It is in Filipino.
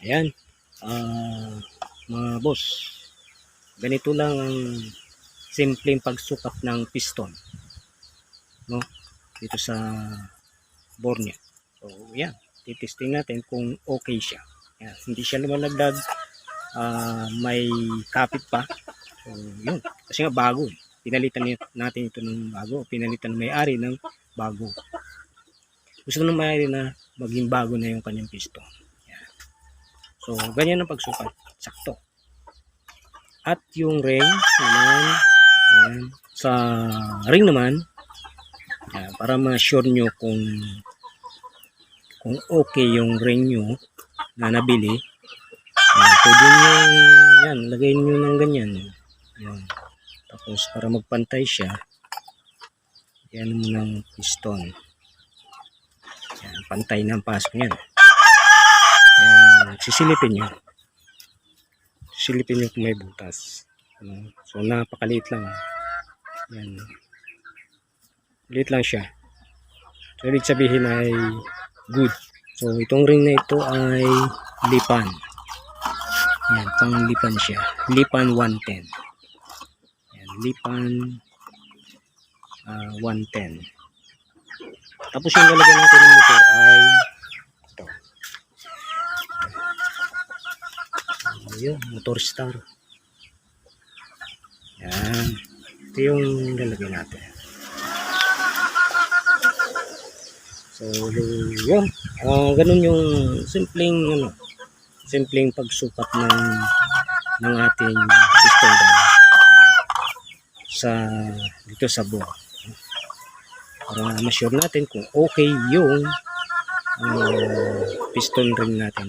Ayan. Ah, mga boss. Ganito lang ang simpleng pagsukat ng piston. No? Dito sa Borneo. So, yan. Titesting natin kung okay siya. Yan. Hindi siya lumalagdag. Ah, may kapit pa. So, yun. Kasi nga bago. Pinalitan natin ito ng bago. Pinalitan ng may-ari ng bago. Gusto ng may-ari na maging bago na yung kanyang piston. So, ganyan ang pagsukat. Sakto. At yung ring naman, yan, sa ring naman, yan, para ma-sure nyo kung kung okay yung ring nyo na nabili, yan, pwede nyo, yan, lagay nyo ng ganyan. Yan. Tapos, para magpantay siya, yan mo ng piston. Yan, pantay na ang pasok niyan. Sisilipin nyo. Sisilipin nyo kung may butas. Ano? So, napakaliit lang. Yan. Liit lang siya. So, ibig sabihin ay good. So, itong ring na ito ay lipan. Yan, pang lipan siya. Lipan 110. Yan, lipan ah, 110. Tapos yung lalagyan natin ng motor ay ito. Ayun, motor star. Yan. Ito yung lalagyan natin. So, yun. Ah, ganun yung simpleng ano, simpleng pagsukat ng ng ating piston gun sa dito sa buwan para ma-sure natin kung okay yung uh, piston ring natin